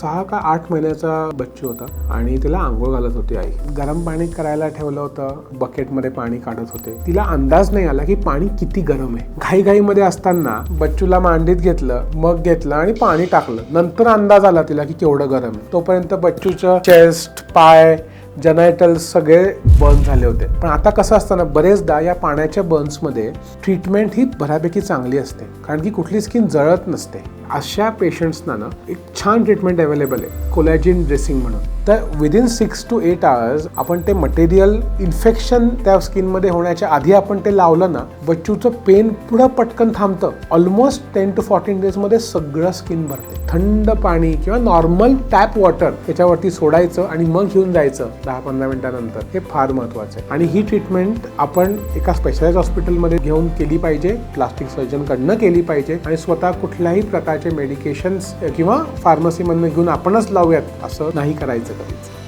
सहा का आठ महिन्याचा बच्चू होता आणि तिला आंघोळ घालत होती आई. गरम पाणी करायला ठेवलं होतं बकेटमध्ये पाणी काढत होते. तिला अंदाज नाही आला की पाणी किती गरम आहे. घाईघाईमध्ये असताना बच्चूला मांडीत घेतलं मग घेतलं आणि पाणी टाकलं. नंतर अंदाज आला तिला की केवढं गरम आहे. तोपर्यंत बच्चूचं चेस्ट पाय जनायटल्स सगळे बर्न झाले होते. पण आता कसं असतं ना बरेचदा या पाण्याच्या बर्न्समध्ये ट्रीटमेंट ही बऱ्यापैकी चांगली असते. कारण की कुठली स्किन जळत नसते. अशा पेशंट्सना ना एक छान ट्रीटमेंट अवेलेबल आहे. कोलॅजिन ड्रेसिंग म्हणून. तर within six to eight hours आपण ते मटेरियल इन्फेक्शन त्या स्किनमध्ये होण्याच्या आधी आपण ते लावलं ना बच्चूचं पेन पुढं पटकन थांबतं. ऑलमोस्ट टेन टू फोर्टीन डेजमध्ये सगळं स्किन भरते. थंड पाणी किंवा नॉर्मल टॅप वॉटर त्याच्यावरती सोडायचं आणि मग घेऊन जायचं दहा पंधरा मिनिटानंतर. हे फार महत्वाचं आहे. आणि ही ट्रीटमेंट आपण एका स्पेशलाइज हॉस्पिटलमध्ये घेऊन केली पाहिजे. प्लास्टिक सर्जनकडनं केली पाहिजे. आणि स्वतः कुठल्याही प्रकारचे मेडिकेशन्स किंवा फार्मसीमधनं घेऊन आपणच लावूयात असं नाही करायचं. to come.